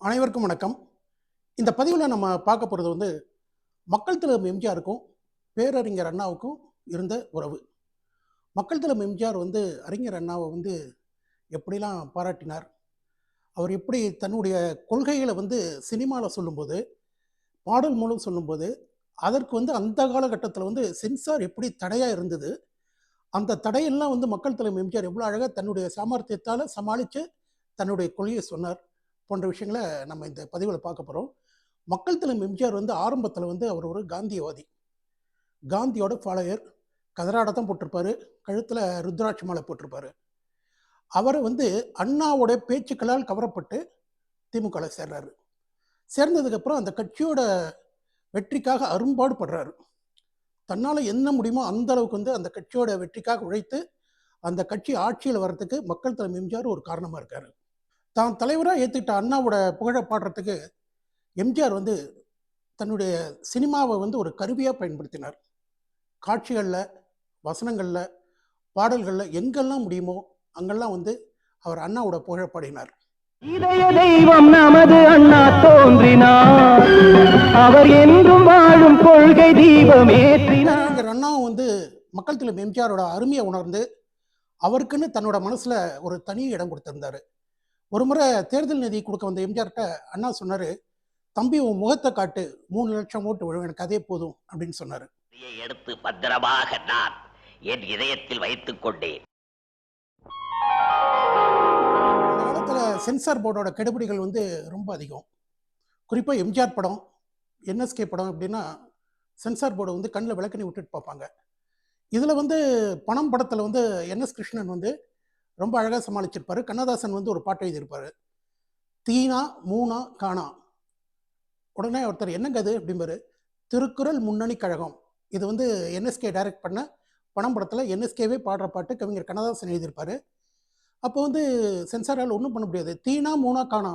அனைவருக்கும் வணக்கம். இந்த பதிவில் நம்ம பார்க்க போகிறது வந்து மக்கள் தலைவர் எம்ஜிஆருக்கும் பேரறிஞர் அண்ணாவுக்கும் இருந்த உறவு. மக்கள் தலைவர் எம்ஜிஆர் வந்து அறிஞர் அண்ணாவை வந்து எப்படிலாம் பாராட்டினார்? அவர் எப்படி தன்னுடைய கொள்கைகளை வந்து சினிமாவில் சொல்லும்போது பாடல் மூலம் சொல்லும்போது அதற்கு வந்து அந்த காலகட்டத்தில் வந்து சென்சார் எப்படி தடையாக இருந்தது? அந்த தடையெல்லாம் வந்து மக்கள் தலைவர் எம்ஜிஆர் எவ்வளோ அழகாக தன்னுடைய சாமர்த்தியத்தால் சமாளித்து தன்னுடைய கொள்கையை சொன்னார். போன்ற விஷயங்களை நம்ம இந்த பதிவில் பார்க்க போகிறோம் மக்கள் தலைமை எம்ஜிஆர் வந்து ஆரம்பத்தில் வந்து அவர் ஒரு காந்தியவாதி. காந்தியோட ஃபாலோயர். கதராட தான் போட்டிருப்பாரு. கழுத்தில் ருத்ராட்சி மாலை போட்டிருப்பாரு. அவர் வந்து அண்ணாவோட பேச்சுக்களால் கவரப்பட்டு திமுகவில் சேர்றாரு. சேர்ந்ததுக்கப்புறம் அந்த கட்சியோட வெற்றிக்காக அரும்பாடு படுறாரு தன்னால் என்ன முடியுமோ அந்த அளவுக்கு வந்து அந்த கட்சியோட வெற்றிக்காக உழைத்து அந்த கட்சி ஆட்சியில் வர்றதுக்கு மக்கள் தலைமை எம்ஜிஆர் ஒரு காரணமாக இருக்காரு. தான் தலைவராக ஏற்றுக்கிட்ட அண்ணாவோட புகழை பாடுறதுக்கு எம்ஜிஆர் வந்து தன்னுடைய சினிமாவை வந்து ஒரு கருவியாக பயன்படுத்தினார். காட்சிகளில் வசனங்களில் பாடல்களில் எங்கெல்லாம் முடியுமோ அங்கெல்லாம் வந்து அவர் அண்ணாவோட புகழை பாடினார். இதய தெய்வம் நமது அண்ணா தோன்றினார். அவர் என்றும் வாழும் கொள்கை தீபம் ஏற்றினார். அண்ணாவும் வந்து மக்கள் தலைவர் எம்ஜிஆரோட அருமையை உணர்ந்து அவருக்குன்னு தன்னோட மனசில் ஒரு தனி இடம் கொடுத்திருந்தாரு. ஒரு முறை தேர்தல் நிதி கொடுக்க வந்த எம்ஜிஆர்கிட்ட அண்ணா சொன்னார் தம்பி உன் முகத்தை காட்டு. மூணு லட்சம் ஓட்டு விழும். எனக்கு அதே போதும். அப்படின்னு சொன்னார். எடுத்து பத்திரமாக நான் என் இதயத்தில் வைத்துக் கொண்டேன். காலத்தில் சென்சார் போர்டோட கெடுபிடிகள் வந்து ரொம்ப அதிகம். குறிப்பாக எம்ஜிஆர் படம் என்எஸ்கே படம் அப்படின்னா சென்சார் போர்டை வந்து கண்ணில் விளக்கணி விட்டுட்டு பார்ப்பாங்க. இதில் வந்து பணம் படத்தில் வந்து என்எஸ் கிருஷ்ணன் வந்து ரொம்ப அழகாக சமாளிச்சிருப்பாரு. கண்ணதாசன் வந்து ஒரு பாட்டு எழுதியிருப்பாரு. தீனா மூணா காணா. உடனே ஒருத்தர் என்னங்க அது? அப்படிம்பாரு. திருக்குறள் முன்னணி கழகம். இது வந்து என்எஸ்கே டைரக்ட் பண்ண பணம் படத்தில் என்எஸ்கேவே பாடுற பாட்டு கவிஞர் கண்ணதாசன் எழுதியிருப்பாரு. அப்போ வந்து சென்சாரால் ஒன்றும் பண்ண முடியாது. தீனா மூணா காணா.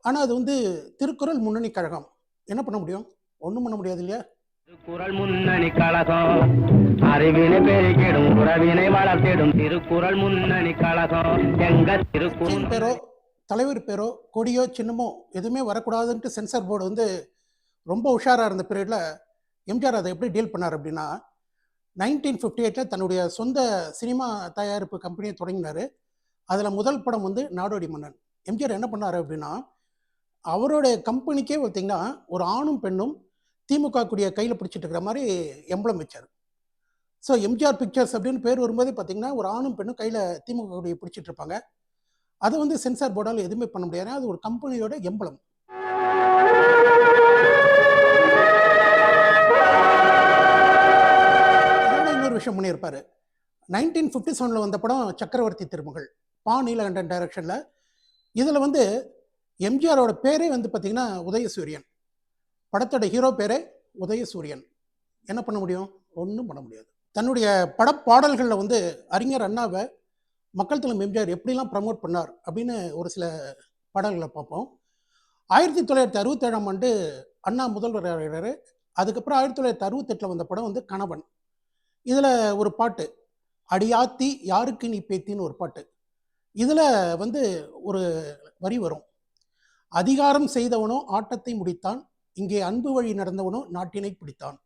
ஆனால் அது வந்து திருக்குறள் முன்னணி கழகம். என்ன பண்ண முடியும்? ஒன்றும் பண்ண முடியாது இல்லையா? திருக்குறள் முன்னணி கழகம். அறிவினை பெருக்கிடும் உறவினை வளர்த்திடும் திருக்குறள் முன்னணி கழகம். எங்க திருக்குறள்? பேரோ தலைவர் பேரோ கொடியோ சின்னமோ எதுவுமே வரக்கூடாதுன்ட்டு சென்சார் போர்டு வந்து ரொம்ப உஷாராக இருந்த பீரியடில் எம்ஜிஆர் அதை எப்படி டீல் பண்ணார் அப்படின்னா நைன்டீன் ஃபிஃப்டி எயிட்டில் தன்னுடைய சொந்த சினிமா தயாரிப்பு கம்பெனியை தொடங்கினார். அதில் முதல் படம் வந்து நாடோடி மன்னன். எம்ஜிஆர் என்ன பண்ணார் அப்படின்னா அவருடைய கம்பெனிக்கே பார்த்தீங்கன்னா ஒரு ஆணும் பெண்ணும் திமுக கூடிய கையில் பிடிச்சிட்டு இருக்கிற மாதிரி எம்பளம் வச்சார். ஸோ எம்ஜிஆர் பிக்சர்ஸ் அப்படின்னு பேர் வரும்போதே பார்த்தீங்கன்னா ஒரு ஆணும் பெண்ணும் கையில் திமுக கொடியை பிடிச்சிட்டு இருப்பாங்க. அதை வந்து சென்சார் போர்டால் எதுவுமே பண்ண முடியாது. அது ஒரு கம்பெனியோட எம்பளம். இன்னொரு விஷயம் பண்ணியிருப்பார். நைன்டீன் ஃபிஃப்டி செவனில் வந்த படம் சக்கரவர்த்தி திருமகள் பா. நீலகண்டன் டைரக்ஷனில். இதில் வந்து எம்ஜிஆரோட பேரே வந்து பார்த்திங்கன்னா உதயசூரியன். படத்தோட ஹீரோ பேரே உதயசூரியன். என்ன பண்ண முடியும்? ஒன்றும் பண்ண முடியாது. தன்னுடைய படப்பாடல்களில் வந்து அறிஞர் அண்ணாவை மக்கள் தலைமை எம்ஜிஆர் எப்படிலாம் ப்ரமோட் பண்ணார் அப்படின்னு ஒரு சில பாடல்களை பார்ப்போம். ஆயிரத்தி தொள்ளாயிரத்தி அறுபத்தேழாம் ஆண்டு அண்ணா முதல்வர் அதுக்கப்புறம் ஆயிரத்தி தொள்ளாயிரத்தி அறுபத்தெட்டில் வந்த படம் வந்து கணவன். இதில் ஒரு பாட்டு அடியாத்தி யாருக்கு நீ பேத்தின்னு ஒரு பாட்டு. இதில் வந்து ஒரு வரி வரும். அதிகாரம் செய்தவனோ ஆட்டத்தை முடித்தான் இங்கே அன்பு வழி நடந்தவனோ நாட்டினை பிடித்தான்.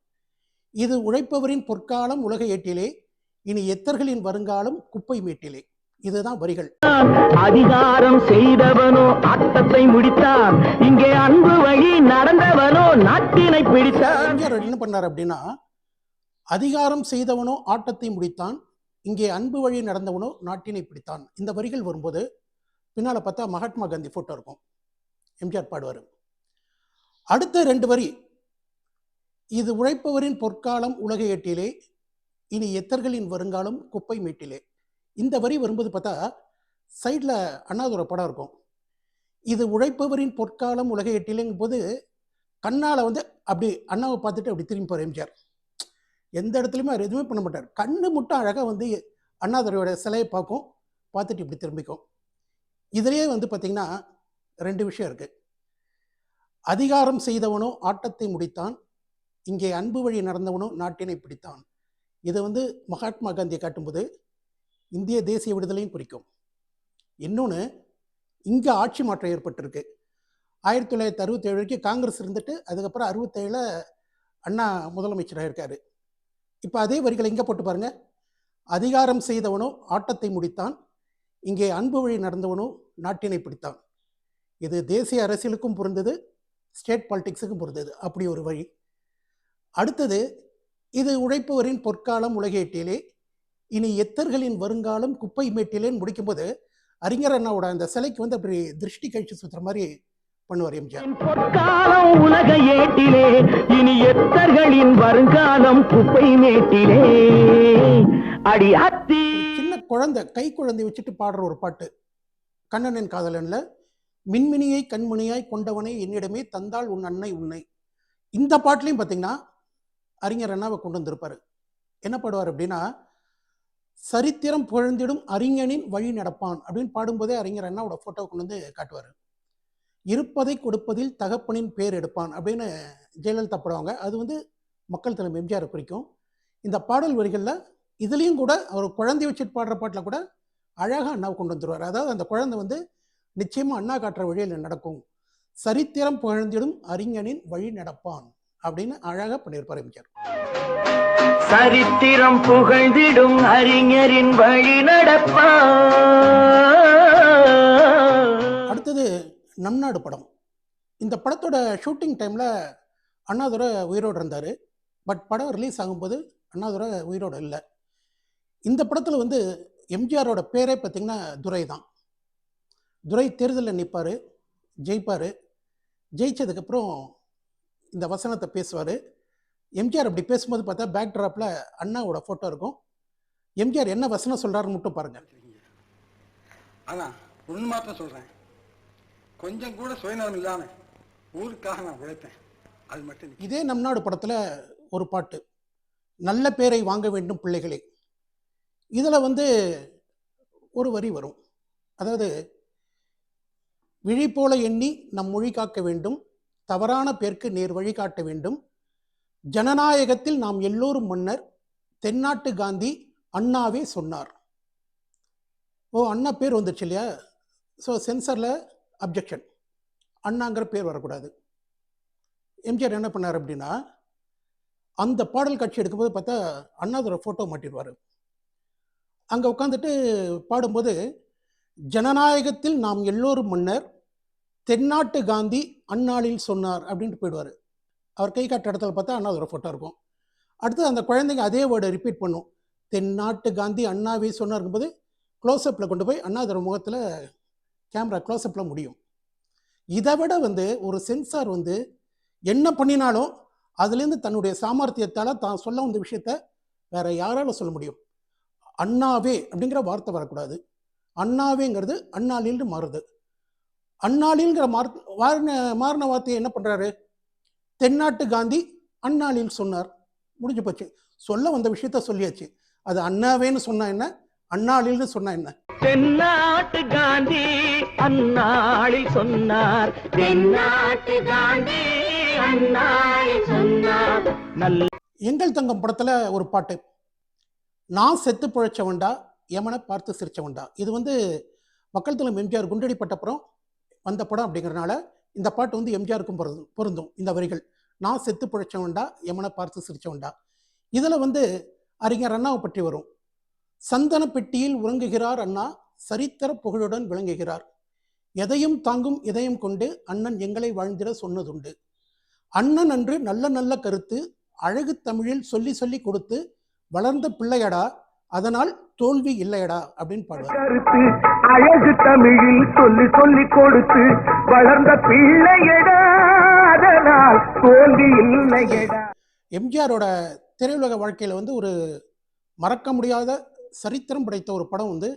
இது உழைப்பவரின் பொற்காலம் உலக ஏட்டிலே இனி எத்தர்களின் வருங்காலம் குப்பை மேட்டிலே. இதுதான் வரிகள். அதிகாரம் செய்தவனோ ஆட்டத்தை முடித்தான் இங்கே அன்பு வழி நடந்தவனோ நாட்டினை பிடித்தான் எம்ஜிஆர் என்ன பண்ணார் அப்படின்னா அதிகாரம் செய்தவனோ ஆட்டத்தை முடித்தான். இங்கே அன்பு வழி நடந்தவனோ நாட்டினை பிடித்தான். இந்த வரிகள் வரும்போது பின்னால் பார்த்தா மகாத்மா காந்தி ஃபோட்டோ இருக்கும். எம்ஜிஆர் பாடுவார். அடுத்த ரெண்டு வரி இது உழைப்பவரின் பொற்காலம் உலக ஏட்டிலே இனி எத்தர்களின் வருங்காலம் குப்பை மேட்டிலே இந்த வரி வரும்போது பார்த்தா சைடில் அண்ணாதுரை படம் இருக்கும். இது உழைப்பவரின் பொற்காலம் உலக எட்டிலேங்கும் போது கண்ணால் வந்து அப்படி அண்ணாவை பார்த்துட்டு அப்படி திரும்பி போகிற எம்ஜிஆர். எந்த இடத்துலையுமே அவர் எதுவுமே பண்ண மாட்டார். கண்ணு மட்டும் அழகாக வந்து அண்ணாதுரையோட சிலையை பார்க்கும் பார்த்துட்டு இப்படி திரும்பிக்கும். இதுலேயே வந்து பார்த்திங்கன்னா ரெண்டு விஷயம் இருக்குது அதிகாரம் செய்தவனோ ஆட்டத்தை முடித்தான் இங்கே அன்பு வழி நடந்தவனோ நாட்டினை பிடித்தான். இதை வந்து மகாத்மா காந்தியை காட்டும்போது இந்திய தேசிய விடுதலையும் குறிக்கும். இன்னொன்று இங்கே ஆட்சி மாற்றம் ஏற்பட்டிருக்கு. ஆயிரத்தி தொள்ளாயிரத்தி அறுபத்தேழு வரைக்கும் காங்கிரஸ் இருந்துட்டு அதுக்கப்புறம் அறுபத்தேழில் அண்ணா முதலமைச்சராக இருக்கார். இப்போ அதே வரிகளை இங்கே போட்டு பாருங்கள் அதிகாரம் செய்தவனோ ஆட்டத்தை முடித்தான். இங்கே அன்பு வழி நடந்தவனோ நாட்டினை பிடித்தான். இது தேசிய அரசியலுக்கும் பொருந்தது ஸ்டேட் பாலிடிக்ஸுக்கும் பொருந்தது. அப்படி ஒரு வழி. அடுத்தது இது உழைப்பவரின் பொற்காலம் உலகேட்டிலே இனி எத்தர்களின் வருங்காலம் குப்பை மேட்டிலேன்னு முடிக்கும்போது அறிஞர் அண்ணாவோட அந்த சிலைக்கு வந்து அப்படி திருஷ்டி கழிச்சு சுத்துற மாதிரி பண்ணுவார் எம்ஜிஆர். பொற்காலம் உலக ஏட்டிலே இனி எத்தர்களின் வருங்காலம் குப்பை மேட்டிலே. அடி அத்தி. சின்ன குழந்தை கை குழந்தை வச்சுட்டு பாடுற ஒரு பாட்டு. கண்ணனின் காதலன்ல மின்மினியை கண்மணியாய் கொண்டவனை என்னிடமே தந்தாள் உன் அன்னை உன்னை. இந்த பாட்டுலையும் பார்த்தீங்கன்னா அறிஞர் அண்ணாவை கொண்டு வந்திருப்பார். என்ன பாடுவார் அப்படின்னா சரித்திரம் புகழ்ந்திடும் அறிஞனின் வழி நடப்பான் அப்படின்னு பாடும்போதே அறிஞர் அண்ணாவோட ஃபோட்டோ கொண்டு வந்து காட்டுவார். இருப்பதை கொடுப்பதில் தகப்பனின் பேர் எடுப்பான் அப்படின்னு ஜெயலலிதா பாடுவாங்க. அது வந்து மக்கள் தலைமை எம்ஜிஆர் குறிக்கும். இந்த பாடல் வரிகளில் இதுலேயும் கூட அவர் குழந்தை வச்சுட்டு பாடுற பாட்டில் கூட அழகாக அண்ணாவை கொண்டு வந்துடுவார் அதாவது அந்த குழந்தை வந்து நிச்சயமாக அண்ணா காட்டுற வழியில் நடக்கும். சரித்திரம் புகழ்ந்திடும் அறிஞனின் வழி நடப்பான் அப்படின்னு அழகாக பண்ணியிருப்பார் எம்ஜிஆர் சரித்திரம் புகழ்ந்திடும் அறிஞரின் வழி நடப்பா. அடுத்தது நம் நாடு படம். இந்த படத்தோட ஷூட்டிங் டைமில் அண்ணாதுரை உயிரோடு இருந்தார். பட் படம் ரிலீஸ் ஆகும்போது அண்ணாதுரை உயிரோடு இல்லை. இந்த படத்தில் வந்து எம்ஜிஆரோட பேரே பார்த்திங்கன்னா துரை தான். துரை தேர்தலில் நிற்பார் ஜெயிப்பார். ஜெயிச்சதுக்கப்புறம் இந்த வசனத்தை பேசுவார். எம்ஜிஆர் அப்படி பேசும்போது பார்த்தா பேக் ட்ராப்பில் அண்ணாவோட ஃபோட்டோ இருக்கும். எம்ஜிஆர் என்ன வசனம் சொல்கிறாருன்னு மட்டும் பாருங்கள் ஆனா ஒன்று மாத்திரம் சொல்றேன். கொஞ்சம் கூட சுயநலம் இல்லாம ஊருக்காக நான் உழைப்பேன். அது மட்டும். இதே நம் நாடு படத்தில் ஒரு பாட்டு. நல்ல பேரை வாங்க வேண்டும் பிள்ளைகளே. இதில் வந்து ஒரு வரி வரும். அதாவது விழி போல எண்ணி நம் மொழி காக்க வேண்டும். தவறான பேருக்கு நேர் வழிகாட்ட வேண்டும். ஜனநாயகத்தில் நாம் எல்லோரும் மன்னர் தென்னாட்டு காந்தி அண்ணாவே சொன்னார். ஓ அண்ணா பேர் வந்துச்சு இல்லையா? ஸோ சென்சரில் அப்ஜெக்ஷன் அண்ணாங்கிற பேர் வரக்கூடாது. எம்ஜிஆர் என்ன பண்ணார் அப்படின்னா அந்த பாடல் காட்சி எடுக்கும்போது பார்த்தா அண்ணாதோட ஃபோட்டோ மாட்டிடுவார். அங்கே உட்காந்துட்டு பாடும்போது ஜனநாயகத்தில் நாம் எல்லோரும் மன்னர் தென்னாட்டு காந்தி அந்நாளில் சொன்னார் அப்படின்ட்டு போயிடுவார். அவர் கை காட்டுற இடத்துல பார்த்தா அண்ணாதுரை ஃபோட்டோ இருக்கும். அடுத்து அந்த குழந்தைங்க அதே வேர்டை ரிப்பீட் பண்ணும். தென்னாட்டு காந்தி அண்ணாவே சொன்னாருங்கும்போது க்ளோஸ்அப்பில் கொண்டு போய் அண்ணாதுரை முகத்தில் கேமரா க்ளோஸ்அப்பில் முடியும். இதை விட வந்து ஒரு சென்சார் வந்து என்ன பண்ணினாலும் அதுலேருந்து தன்னுடைய சாமர்த்தியத்தால் தான் சொல்ல வந்த விஷயத்த வேற யாரால சொல்ல முடியும்? அண்ணாவே அப்படிங்கிற வார்த்தை வரக்கூடாது. அண்ணாவேங்கிறது அண்ணாளில்னு மாறுது. அண்ணாளில்ங்கிற மார் மாறின மாறின வார்த்தையை என்ன பண்ணுறாரு தென்னாட்டு காந்தி அண்ணாளில் சொன்னார். முடிஞ்சு போச்சு. சொல்ல வந்த விஷயத்த சொல்லியாச்சு. அது அண்ணாவேன்னு சொன்னா என்ன? அண்ணாளில்னு சொன்னா என்ன? தென்னாட்டு காந்தி அந்நாளில் சொன்னார். தென்னாட்டு காந்தி அந்நாளில் சொன்னார். நல்ல எங்கள் தங்கம் படத்தில் ஒரு பாட்டு. நான் செத்து பிழைச்சவன்டா எமனை பார்த்து சிரிச்சவன்டா. இது வந்து மக்கள் தலைவர் எம்ஜிஆர் குண்டடி பட்டப்புறம் வந்த படம் அப்படிங்கிறனால இந்த பாட்டு வந்து எம்ஜிஆருக்கும் பொருந்தும் பொருந்தும். இந்த வரிகள். நான் செத்து பிழைச்சவன்டா எமனை பார்த்து சிரிச்சவன்டா. இதில் வந்து அறிஞர் அண்ணாவை பற்றி வரும். சந்தன பெட்டியில் உறங்குகிறார் அண்ணா சரித்திர புகழுடன் விளங்குகிறார். எதையும் தாங்கும் இதயம் கொண்டு அண்ணன் எங்களை வாழ்ந்திட சொன்னதுண்டு. அண்ணன் அன்று நல்ல நல்ல கருத்து அழகு தமிழில் சொல்லி சொல்லி கொடுத்து வளர்ந்த பிள்ளையடா அதனால் தோல்வி இல்லையடா அப்படின்னு பாடுவார். அழகு தமிழில் சொல்லி சொல்லி கொடுத்து வளர்ந்த பிள்ளையடாதனால் தோல்வி இல்லையடா. எம்ஜிஆரோட திரையுலக வாழ்க்கையில் வந்து ஒரு மறக்க முடியாத சரித்திரம் படைத்த ஒரு படம் வந்து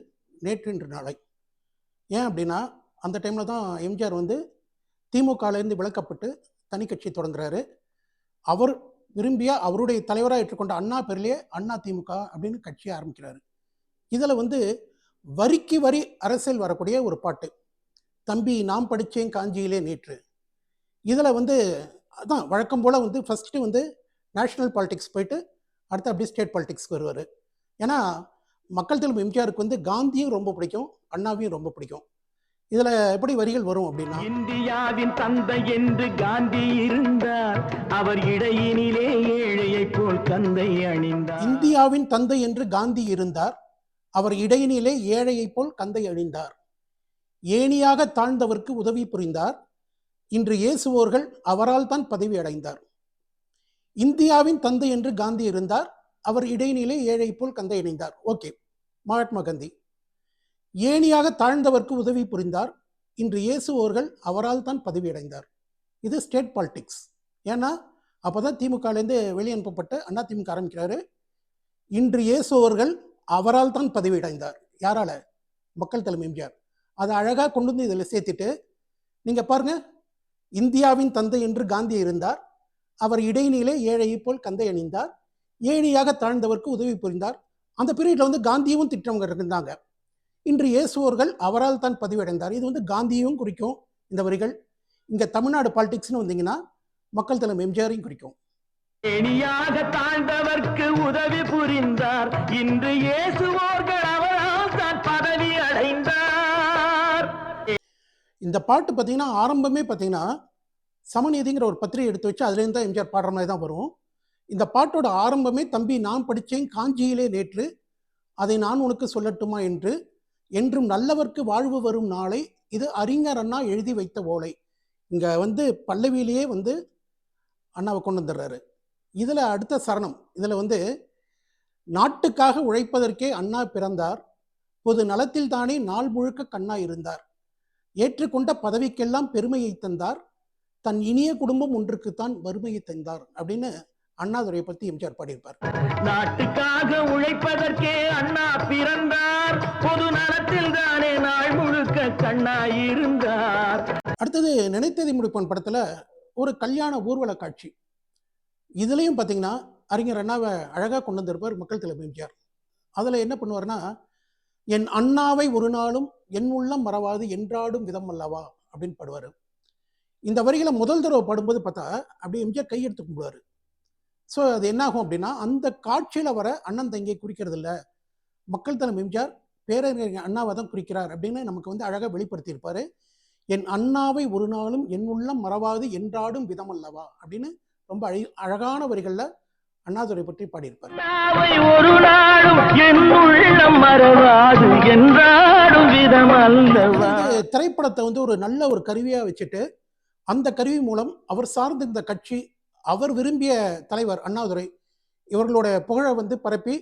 நேற்று இன்று நாளை. ஏன் அப்படின்னா அந்த டைமில் தான் எம்ஜிஆர் வந்து திமுகலேருந்து விலக்கப்பட்டு தனி கட்சி தொடங்குறாரு. அவர் விரும்பிய அவருடைய தலைவராக ஏற்றுக்கொண்ட அண்ணா பேர்லேயே அண்ணா திமுக அப்படின்னு கட்சியை ஆரம்பிக்கிறாரு. இதில் வந்து வரிக்கு வரி அரசியல் வரக்கூடிய ஒரு பாட்டு. தம்பி நாம் படித்தேன் காஞ்சியிலே நேற்று. இதில் வந்து அதான் வழக்கம் போல் வந்து ஃபஸ்ட்டு வந்து நேஷ்னல் பாலிடிக்ஸ் போயிட்டு அடுத்து அப்படியே ஸ்டேட் பாலிடிக்ஸ்க்கு வருவார். ஏன்னா மக்கள் தலைவர் எம்ஜிஆருக்கு வந்து காந்தியும் ரொம்ப பிடிக்கும் அண்ணாவையும் ரொம்ப பிடிக்கும். இதில் எப்படி வரிகள் வரும் அப்படின்னா இந்தியாவின் தந்தை என்று காந்தி இருந்தார். அவர் இடையினிலே ஏழையை போல் தந்தை அணிந்தார். இந்தியாவின் தந்தை என்று காந்தி இருந்தார். அவர் இடையினிலே ஏழையைப் போல் கந்தை அழிந்தார். ஏணியாக தாழ்ந்தவர்க்கு உதவி புரிந்தார். இன்று இயேசுவோர்கள் அவரால் தான் பதவி அடைந்தார். இந்தியாவின் தந்தை என்று காந்தி இருந்தார். அவர் இடையினிலே ஏழை போல் கந்தை அணிந்தார். ஓகே மகாத்மா காந்தி. ஏணியாக தாழ்ந்தவர்க்கு உதவி புரிந்தார். இன்று இயேசுவோர்கள் அவரால் தான் பதவி அடைந்தார். இது ஸ்டேட் பாலிடிக்ஸ். ஏன்னா அப்போதான் திமுகலேருந்து வெளியனுப்பப்பட்டு அண்ணா திமுக ஆரம்பிக்கிறாரு. இன்று இயேசுவர்கள் அவரால் தான் பதவி அடைந்தார் யாரால? மக்கள் தலைமை எம்ஜிஆர். அதை அழகாக கொண்டு வந்து இதில் சேர்த்துட்டு நீங்கள் பாருங்க இந்தியாவின் தந்தை என்று காந்தி இருந்தார். அவர் இடையினிலே ஏழையைப் போல் கந்தை அணிந்தார். ஏழையாக தாழ்ந்தவருக்கு உதவி புரிந்தார். அந்த பீரியடில் வந்து காந்தியும் திட்டவங்க இருந்தாங்க. இன்று இயேசுவர்கள் அவரால் தான் பதவி அடைந்தார் இது வந்து காந்தியும் குறிக்கும் இந்த வரிகள். இங்கே தமிழ்நாடு பாலிடிக்ஸ்னு வந்தீங்கன்னா மக்கள் தலைமை எம்ஜிஆரையும் குறிக்கும். ஏணியாக தாழ்ந்தவர்க்கு உதவி புரிந்தார். இன்று இயேசுவோர்கள் அவரால் தான் பதவி அடைந்தார். இந்த பாட்டு பார்த்தீங்கன்னா ஆரம்பமே பார்த்தீங்கன்னா சமநீதிங்கிற ஒரு பத்திரிகை எடுத்து வச்சு அதுலேருந்து தான் எம்ஜிஆர் பாடுற மாதிரி தான் வரும். இந்த பாட்டோட ஆரம்பமே தம்பி நான் படித்தேன் காஞ்சியிலே நேற்று அதை நான் உனக்கு சொல்லட்டுமா என்று என்றும் நல்லவர்க்கு வாழ்வு வரும் நாளை இது அறிஞர் அண்ணா எழுதி வைத்த ஓலை. இங்கே வந்து பல்லவியிலேயே வந்து அண்ணாவை கொண்டு வந்துடுறாரு. இதில் அடுத்த சரணம். இதில் வந்து நாட்டுக்காக உழைப்பதற்கே அண்ணா பிறந்தார். பொது நலத்தில் தானே நாள் முழுக்க கண்ணா இருந்தார். ஏற்றுக்கொண்ட பதவிக்கெல்லாம் பெருமையை தந்தார். தன் இனிய குடும்பம் ஒன்றுக்குத்தான் வறுமையை தந்தார் அப்படின்னு அண்ணாதுரையை பற்றி எம்ஜிஆர் பாடியிருப்பார். நாட்டுக்காக உழைப்பதற்கே அண்ணா பிறந்தார். பொது நலத்தில் தானே நாள் முழுக்க கண்ணாய் இருந்தார். அடுத்தது நினைத்ததை முடிப்பன் படத்தில் ஒரு கல்யாண ஊர்வல காட்சி. இதுலேயும் பார்த்தீங்கன்னா அறிஞர் அண்ணாவை அழகாக கொண்டு வந்திருப்பார் மக்கள் தலைமை எம்ஜிஆர். அதில் என்ன பண்ணுவார்னா என் அண்ணாவை ஒரு நாளும் என் உள்ளம் மறவாது என்றாடும் விதம் அல்லவா? அப்படின்னு பாடுவார். இந்த வரிகளை முதல் தடவை பாடும்போது பார்த்தா அப்படியே எம்ஜிஆர் கையெடுத்து கும்பிடுவார். ஸோ அது என்னாகும் அப்படின்னா அந்த காட்சியில் வர அண்ணன் தங்கியை குறிக்கிறது இல்லை மக்கள் தலைமை எம்ஜிஆர் பேரறிஞர் அண்ணாவை தான் குறிக்கிறார் அப்படின்னு நமக்கு வந்து அழகாக வெளிப்படுத்தியிருப்பார். என் அண்ணாவை ஒரு நாளும் என் உள்ளம் மறவாது என்றாடும் விதம் அல்லவா? அப்படின்னு ரொம்ப அழி அழகான வரிகளில் அண்ணாதுரை பற்றி பாடியிருப்பார். ஒரு நாளும் திரைப்படத்தை வந்து ஒரு நல்ல ஒரு கருவியாக வச்சுட்டு அந்த கருவி மூலம் அவர் சார்ந்த இந்த கட்சி அவர் விரும்பிய தலைவர் அண்ணாதுரை இவர்களோட புகழை வந்து பரப்பி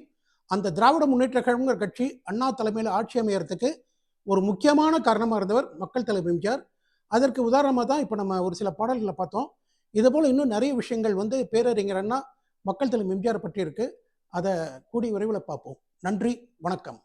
அந்த திராவிட முன்னேற்ற கழகங்கிற கட்சி அண்ணா தலைமையில் ஆட்சி அமையறதுக்கு ஒரு முக்கியமான காரணமாக இருந்தவர் மக்கள் தலைவர் எம்ஜிஆர். அதற்கு உதாரணமாக தான் இப்போ நம்ம ஒரு சில பாடல்களை பார்த்தோம். இதுபோல் இன்னும் நிறைய விஷயங்கள் வந்து பேரறிஞர் அண்ணா மக்கள் தலைமை எம்ஜிஆர் பற்றி இருக்கு அதை கூடிய விரைவில் பார்ப்போம். நன்றி வணக்கம்.